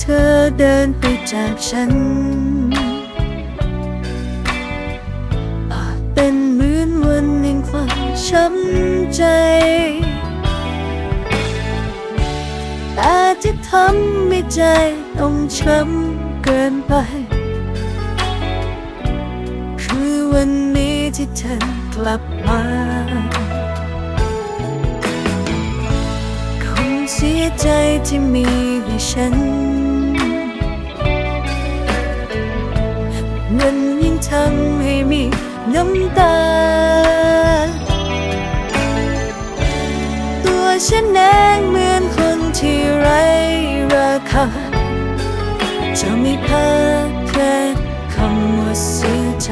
เธอเดินไปจากฉัน อาจเป็นเหมือนวันแห่งความช้ำใจ แต่ที่ทำให้ใจต้องช้ำเกินไป คือวันนี้ที่เธอกลับมาคงเสียใจที่มีให้ฉัน น้ำตา ตัวฉันเองเหมือนคนที่ไร้ราคาจะไม่พาแค่คำว่าเสียใจ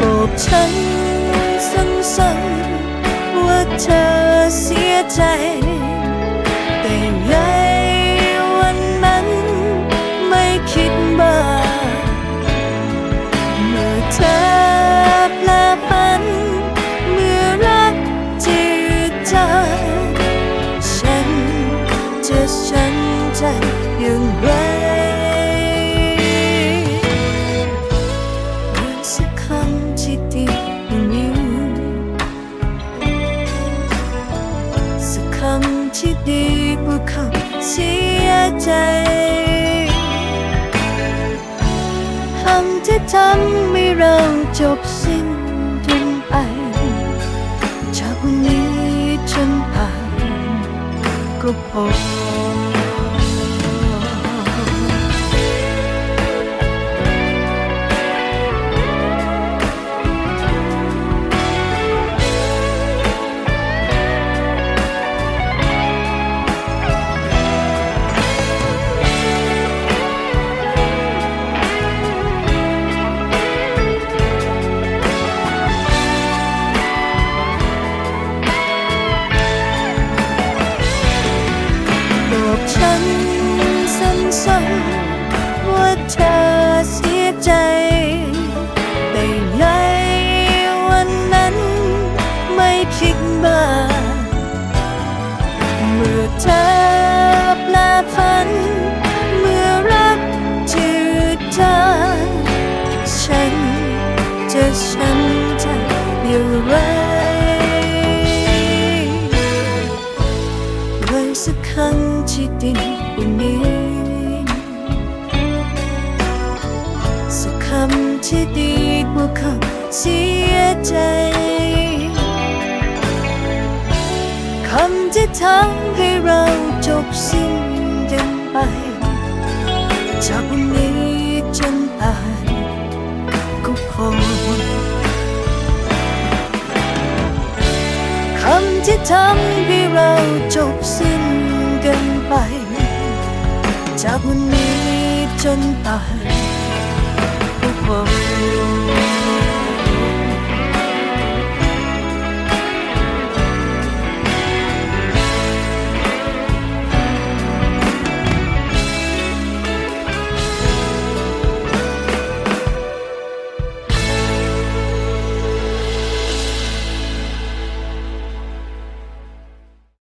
บอกฉันสั้นๆว่าเธอเสียใจ เธอ ฉันจะช้ำใจอย่างไรเมื่อสักคำที่ดีอย่างนี้สักคำที่ดีกว่าคำเสียใจคำที่ทำให้เราจบสิ้น ก็ สักครั้งที่ดีกว่านี้ สักคำที่ดีกว่าคำเสียใจ คำที่ทำให้เราจบสิ้นกันไปจากวันนี้จนตายก็พอคำที่ทำให้เราจบสิ้น จ